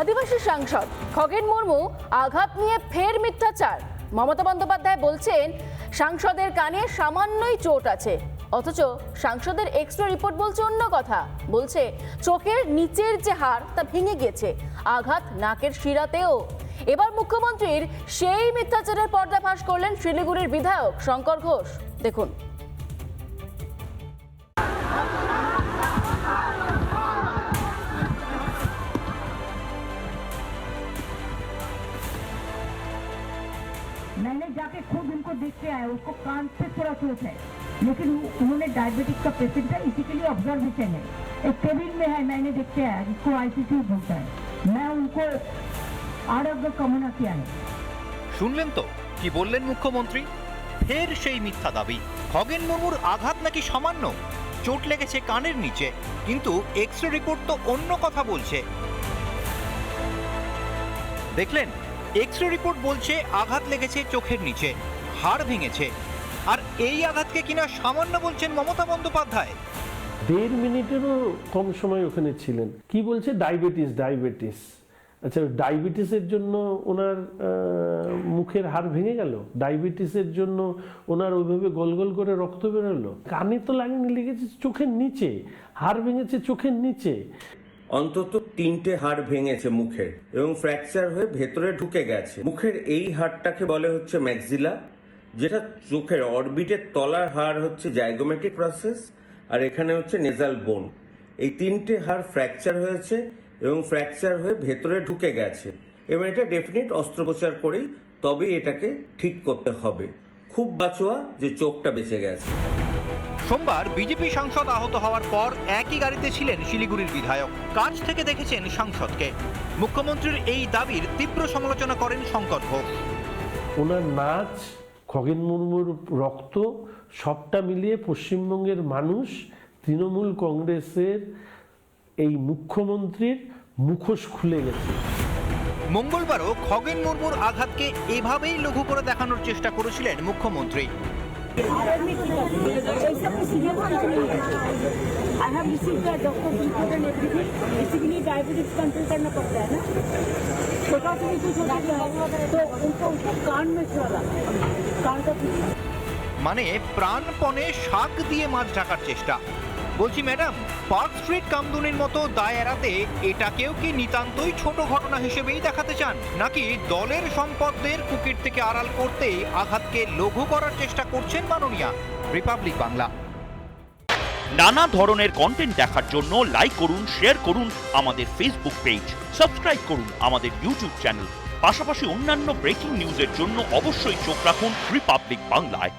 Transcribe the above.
আদিবাসী সাংসদ খগেন মুর্মু আঘাত নিয়ে ফের মিথ্যাচার। মমতা বন্দ্যোপাধ্যায় বলছেন, সাংসদের কানে সামান্যই চোট আছে। অথচ সাংসদের এক্সরে রিপোর্ট বলছে অন্য কথা। বলছে, চোখের নিচের যে হাড়, তা ভেঙে গেছে আঘাত নাকের শিরাতেও। এবার মুখ্যমন্ত্রীর সেই মিথ্যাচারের পর্দাফাশ করলেন শিলিগুড়ির বিধায়ক শঙ্কর ঘোষ। দেখুন। मैंने जाके खुद उनको देख के आया उसको कान से थोड़ा चोट है लेकिन उ- उन्होंने डायबिटिक का पेशेंट है इसी के लिए ऑब्जर्वेशन है एक केबिन में है मैंने देख के आया जिसको आईसीयू बोलता है मैं उनको आरोग्य कामना किया है শুনলেন তো কি বললেন মুখ্যমন্ত্রী ফের সেই মিথ্যা দাবি খগেন মুর্মুর আঘাত নাকি সামান্য চোট লেগেছে কানের নিচে কিন্তু এক্স রে রিপোর্ট তো অন্য কথা বলছে দেখলেন এক্স রে রিপোর্ট বলছে আঘাত লেগেছে চোখের নিচে, হাড় ভেঙেছে। আর এই আঘাতকে কিনা সামান্য বলছেন মমতা বন্দ্যোপাধ্যায়। দেড় মিনিটেরও কম সময় ওখানে ছিলেন। কি বলছে? Diabetes diabetes. আচ্ছা ডায়াবেটিসের জন্য ওনার মুখের হাড় ভেঙে গেল? ডায়াবেটিসের জন্য ওনার ওইভাবে গোল গোল করে রক্ত বেরোলো? কানে তো লাগেনি লেগেছে চোখের নিচে, হাড় ভেঙেছে চোখের নিচে। অন্তত তিনটে হাড় ভেঙেছে মুখের এবং ফ্র্যাকচার হয়ে ভেতরে ঢুকে গেছে। মুখের এই হাড়টাকে বলে হচ্ছে ম্যাক্সিলা যেটা চোখের অরবিটের তলার হাড় হচ্ছে জাইগোমেটিক প্রসেস আর এখানে হচ্ছে নেজাল বোন এই তিনটে হাড় ফ্র্যাকচার হয়েছে এবং ফ্র্যাকচার হয়ে ভেতরে ঢুকে গেছে। এবং এটা ডেফিনিট অস্ত্রোপচার করেই তবেই এটাকে ঠিক করতে হবে। খুব বাঁচোয়া যে চোখটা বেঁচে গেছে। সোমবার বিজেপি সাংসদ আহত হওয়ার পর একই গাড়িতে ছিলেন শিলিগুড়ির বিধায়ক। কাছ থেকে দেখেছেন সাংসদকে। মুখ্যমন্ত্রীর এই দাবির তীব্র সমালোচনা করেন শঙ্কর ঘোষ ওনার নাচ খগেন মুর্মুর রক্ত সবটা মিলিয়ে পশ্চিমবঙ্গের মানুষ তৃণমূল কংগ্রেসের এই মুখ্যমন্ত্রীর মুখোশ খুলে গেছে। মঙ্গলবারও খগেন মুর্মুর আঘাতকে এভাবেই লঘু করে দেখানোর চেষ্টা করেছিলেন মুখ্যমন্ত্রী। I have received the doctor report and everything basically diabetes control करना पड़ता है ना छोटा से भी कुछ हो जाता है तो उनको उसको कान में चला कान का पीछे মানে প্রাণপণে শাক দিয়ে মাছ ঢাকার চেষ্টা বলছি, ম্যাডাম, পার্ক স্ট্রিট কামদুনির মতো দায় এড়াতে এটাকেও কি নিতান্তই ছোট ঘটনা হিসেবেই দেখাতে চান? নাকি দলের সম্পদদের কুকির থেকে আড়াল করতে আঘাতকে লঘু করার চেষ্টা করছেন মাননীয়া? রিপাবলিক বাংলা। নানা ধরনের কন্টেন্ট দেখার জন্য লাইক করুন শেয়ার করুন আমাদের ফেসবুক পেজ সাবস্ক্রাইব করুন আমাদের ইউটিউব চ্যানেল পাশাপাশি অন্যান্য ব্রেকিং নিউজের জন্য অবশ্যই চোখ রাখুন রিপাবলিক বাংলায়